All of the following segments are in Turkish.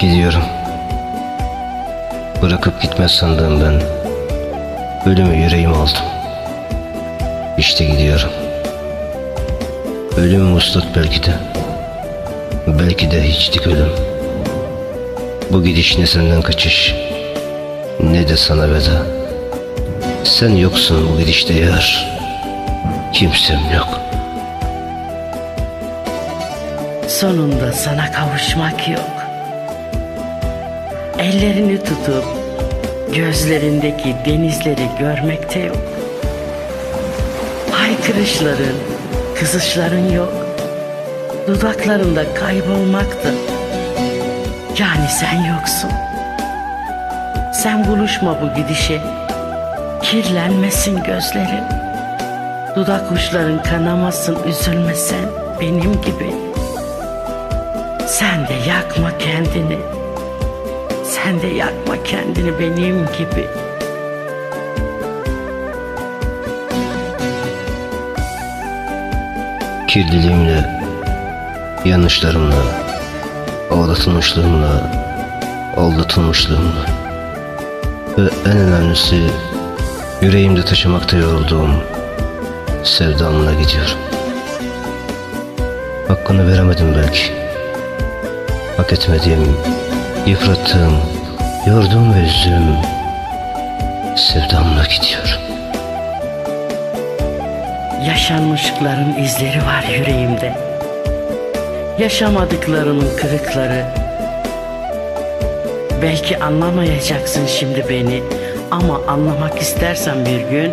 Gidiyorum. Bırakıp gitmez sandığım ben. Ölümü yüreğim aldım. İşte gidiyorum. Ölüm muslat belki de. Belki de hiçlik ölüm. Bu gidiş ne senden kaçış, ne de sana veda. Sen yoksun bu gidişte yar, kimsem yok. Sonunda sana kavuşmak yok. Ellerini tutup gözlerindeki denizleri görmekte yok. Haykırışların, kızışların yok. Dudaklarında kaybolmaktı. Yani sen yoksun. Sen buluşma bu gidişe. Kirlenmesin gözlerin. Dudak uçların kanamasın üzülmesen benim gibi. Sen de yakma kendini. Sen de yakma kendini benim gibi. Kirliliğimle, yanlışlarımla, aldatılmışlığımla, aldatılmışlığımla ve en önemlisi yüreğimde taşımakta yorulduğum sevdamla gidiyorum. Hakkını veremedim belki. Hak etmediğim, yıprattığım, yorduğum ve üzdüğüm sevdamla gidiyorum. Yaşanmışlıkların izleri var yüreğimde. Yaşamadıklarımın kırıkları. Belki anlamayacaksın şimdi beni ama anlamak istersen bir gün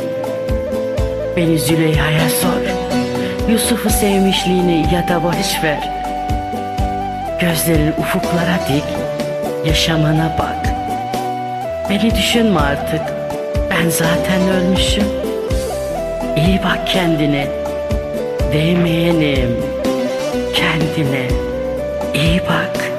beni Züleyha'ya sor. Yusuf'u sevmişliğini ya da barış ver. Gözlerin ufuklara dik, yaşamana bak. Beni düşünme artık, ben zaten ölmüşüm. İyi bak kendine. Değmeyenim. Kendine. iyi bak.